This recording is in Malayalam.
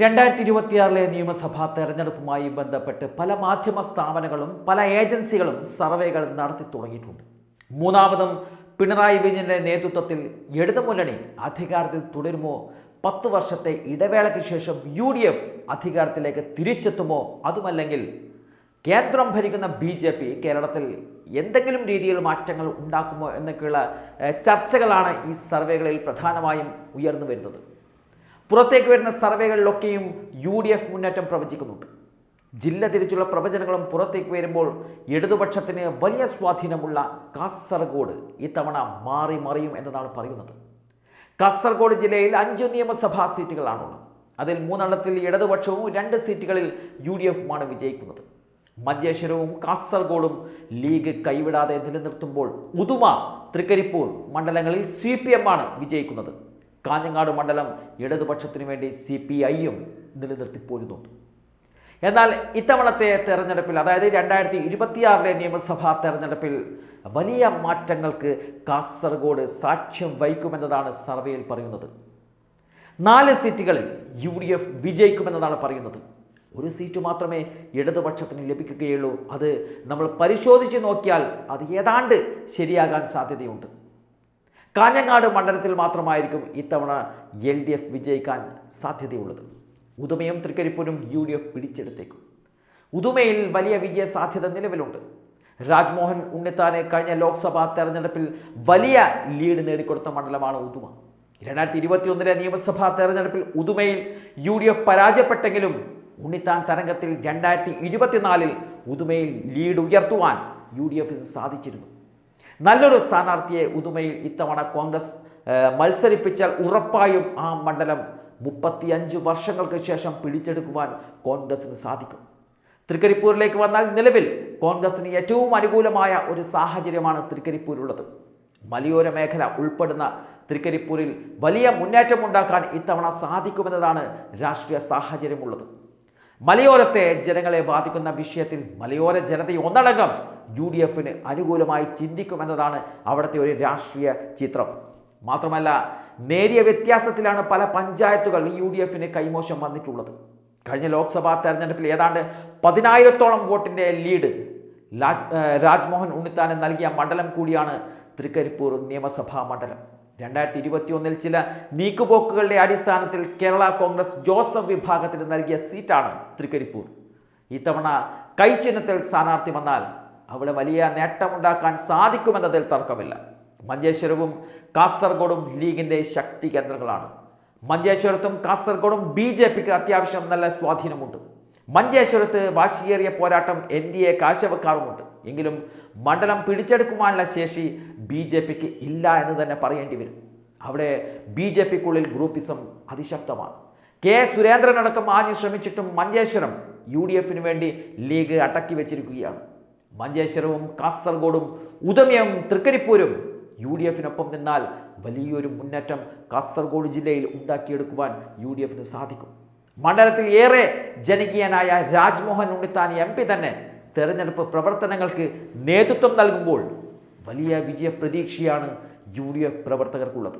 രണ്ടായിരത്തി ഇരുപത്തിയാറിലെ നിയമസഭാ തെരഞ്ഞെടുപ്പുമായി ബന്ധപ്പെട്ട് പല മാധ്യമ സ്ഥാപനങ്ങളും പല ഏജൻസികളും സർവേകൾ നടത്തി തുടങ്ങിയിട്ടുണ്ട്. മൂന്നാമതും പിണറായി വിജയന്റെ നേതൃത്വത്തിൽ ഇടതുമുന്നണി അധികാരത്തിൽ തുടരുമോ? പത്ത് വർഷത്തെ ഇടവേളയ്ക്ക് ശേഷം യു ഡി എഫ് അധികാരത്തിലേക്ക് തിരിച്ചെത്തുമോ? അതുമല്ലെങ്കിൽ കേന്ദ്രം ഭരിക്കുന്ന ബി ജെ പി കേരളത്തിൽ എന്തെങ്കിലും രീതിയിൽ മാറ്റങ്ങൾ ഉണ്ടാക്കുമോ എന്നൊക്കെയുള്ള ചർച്ചകളാണ് ഈ സർവേകളിൽ പ്രധാനമായും ഉയർന്നു വരുന്നത്. പുറത്തേക്ക് വരുന്ന സർവേകളിലൊക്കെയും യു ഡി എഫ് മുന്നേറ്റം പ്രവചിക്കുന്നുണ്ട്. ജില്ല തിരിച്ചുള്ള പ്രവചനങ്ങളും പുറത്തേക്ക് വരുമ്പോൾ ഇടതുപക്ഷത്തിന് വലിയ സ്വാധീനമുള്ള കാസർഗോഡ് ഇത്തവണ മാറി മറിയും എന്നതാണ് പറയുന്നത്. കാസർഗോഡ് ജില്ലയിൽ അഞ്ച് നിയമസഭാ സീറ്റുകളാണുള്ളത്. അതിൽ മൂന്നെണ്ണത്തിൽ ഇടതുപക്ഷവും രണ്ട് സീറ്റുകളിൽ യു ഡി എഫുമാണ് വിജയിക്കുന്നത്. മഞ്ചേശ്വരവും കാസർഗോഡും ലീഗ് കൈവിടാതെ നിലനിർത്തുമ്പോൾ ഉദുമ തൃക്കരിപ്പൂർ മണ്ഡലങ്ങളിൽ സി പി എം ആണ് വിജയിക്കുന്നത്. കാഞ്ഞങ്ങാട് മണ്ഡലം ഇടതുപക്ഷത്തിനു വേണ്ടി സി പി ഐയും നിലനിർത്തിപ്പോരുന്നുണ്ട് എന്നാൽ ഇത്തവണത്തെ തെരഞ്ഞെടുപ്പിൽ അതായത് രണ്ടായിരത്തി ഇരുപത്തിയാറിലെ നിയമസഭാ തെരഞ്ഞെടുപ്പിൽ വലിയ മാറ്റങ്ങൾക്ക് കാസർഗോഡ് സാക്ഷ്യം വഹിക്കുമെന്നതാണ് സർവേയിൽ പറയുന്നത്. നാല് സീറ്റുകളിൽ യു ഡി എഫ് വിജയിക്കുമെന്നതാണ് പറയുന്നത്. ഒരു സീറ്റ് മാത്രമേ ഇടതുപക്ഷത്തിന് ലഭിക്കുകയുള്ളൂ. അത് നമ്മൾ പരിശോധിച്ച് നോക്കിയാൽ അത് ഏതാണ്ട് ശരിയാകാൻ സാധ്യതയുണ്ട്. കാഞ്ഞങ്ങാട് മണ്ഡലത്തിൽ മാത്രമായിരിക്കും ഇത്തവണ എൽ ഡി എഫ് വിജയിക്കാൻ സാധ്യതയുള്ളത്. ഉദുമയും തൃക്കരിപ്പൂരും യു ഡി എഫ് പിടിച്ചെടുത്തേക്കും. ഉദുമയിൽ വലിയ വിജയ സാധ്യത നിലവിലുണ്ട്. രാജ്മോഹൻ ഉണ്ണിത്താന് കഴിഞ്ഞ ലോക്സഭാ തെരഞ്ഞെടുപ്പിൽ വലിയ ലീഡ് നേടിക്കൊടുത്ത മണ്ഡലമാണ് ഉദുമ. രണ്ടായിരത്തി ഇരുപത്തിയൊന്നിലെ നിയമസഭാ തെരഞ്ഞെടുപ്പിൽ ഉദുമയിൽ യു ഡി എഫ് പരാജയപ്പെട്ടെങ്കിലും ഉണ്ണിത്താൻ തരംഗത്തിൽ രണ്ടായിരത്തി ഇരുപത്തിനാലിൽ ഉദുമയിൽ ലീഡ് ഉയർത്തുവാൻ യു ഡി എഫിന് സാധിച്ചിരുന്നു. നല്ലൊരു സ്ഥാനാർത്ഥിയെ ഉദുമയിൽ ഇത്തവണ കോൺഗ്രസ് മത്സരിപ്പിച്ചാൽ ഉറപ്പായും ആ മണ്ഡലം മുപ്പത്തിയഞ്ച് വർഷങ്ങൾക്ക് ശേഷം പിടിച്ചെടുക്കുവാൻ കോൺഗ്രസിന് സാധിക്കും. തൃക്കരിപ്പൂരിലേക്ക് വന്നാൽ നിലവിൽ കോൺഗ്രസിന് ഏറ്റവും അനുകൂലമായ ഒരു സാഹചര്യമാണ് തൃക്കരിപ്പൂരുള്ളത്. മലയോര മേഖല ഉൾപ്പെടുന്ന തൃക്കരിപ്പൂരിൽ വലിയ മുന്നേറ്റമുണ്ടാക്കാൻ ഇത്തവണ സാധിക്കുമെന്നതാണ് രാഷ്ട്രീയ സാഹചര്യമുള്ളത്. മലയോരത്തെ ജനങ്ങളെ ബാധിക്കുന്ന വിഷയത്തിൽ മലയോര ജനത ഒന്നടങ്കം യു ഡി എഫിന് അനുകൂലമായി ചിന്തിക്കുമെന്നതാണ് അവിടുത്തെ ഒരു രാഷ്ട്രീയ ചിത്രം. മാത്രമല്ല നേരിയ വ്യത്യാസത്തിലാണ് പല പഞ്ചായത്തുകൾ യു ഡി എഫിന് കൈമോശം വന്നിട്ടുള്ളത്. കഴിഞ്ഞ ലോക്സഭാ തെരഞ്ഞെടുപ്പിൽ ഏതാണ്ട് പതിനായിരത്തോളം വോട്ടിന്റെ ലീഡ് രാജ്മോഹൻ ഉണ്ണിത്താന് നൽകിയ മണ്ഡലം കൂടിയാണ് തൃക്കരിപ്പൂർ നിയമസഭാ മണ്ഡലം. രണ്ടായിരത്തി ഇരുപത്തി ഒന്നിൽ ചില നീക്കുപോക്കുകളുടെ അടിസ്ഥാനത്തിൽ കേരള കോൺഗ്രസ് ജോസഫ് വിഭാഗത്തിന് നൽകിയ സീറ്റാണ് തൃക്കരിപ്പൂർ. ഇത്തവണ കൈചിഹ്നത്തിൽ സ്ഥാനാർത്ഥി വന്നാൽ അവിടെ വലിയ നേട്ടമുണ്ടാക്കാൻ സാധിക്കുമെന്നതിൽ തർക്കമില്ല. മഞ്ചേശ്വരവും കാസർഗോഡും ലീഗിന്റെ ശക്തി കേന്ദ്രങ്ങളാണ്. മഞ്ചേശ്വരത്തും കാസർഗോഡും ബി ജെ പിക്ക് അത്യാവശ്യം നല്ല സ്വാധീനമുണ്ട്. മഞ്ചേശ്വരത്ത് വാശിയേറിയ പോരാട്ടം എൻ ഡി എ കാഴ്ചവെക്കാറുമുണ്ട്. എങ്കിലും മണ്ഡലം പിടിച്ചെടുക്കുവാനുള്ള ശേഷി ബി ജെ പിക്ക് ഇല്ല എന്ന് തന്നെ പറയേണ്ടി വരും. അവിടെ ബി ജെ പിക്കുള്ളിൽ ഗ്രൂപ്പിസം അതിശക്തമാണ്. കെ സുരേന്ദ്രൻ അടക്കം ആഞ്ഞു ശ്രമിച്ചിട്ടും മഞ്ചേശ്വരം യു ഡി എഫിന് വേണ്ടി ലീഗ് അടക്കി വെച്ചിരിക്കുകയാണ്. മഞ്ചേശ്വരവും കാസർഗോഡും ഉദമയും തൃക്കരിപ്പൂരും യു ഡി എഫിനൊപ്പം നിന്നാൽ വലിയൊരു മുന്നേറ്റം കാസർഗോഡ് ജില്ലയിൽ ഉണ്ടാക്കിയെടുക്കുവാൻ യു ഡി എഫിന് സാധിക്കും. മണ്ഡലത്തിൽ ഏറെ ജനകീയനായ രാജ്മോഹൻ ഉണ്ണിത്താൻ എം പി തന്നെ തെരഞ്ഞെടുപ്പ് പ്രവർത്തനങ്ങൾക്ക് നേതൃത്വം നൽകുമ്പോൾ വലിയ വിജയപ്രതീക്ഷയാണ് യു ഡി എഫ് പ്രവർത്തകർക്കുള്ളത്.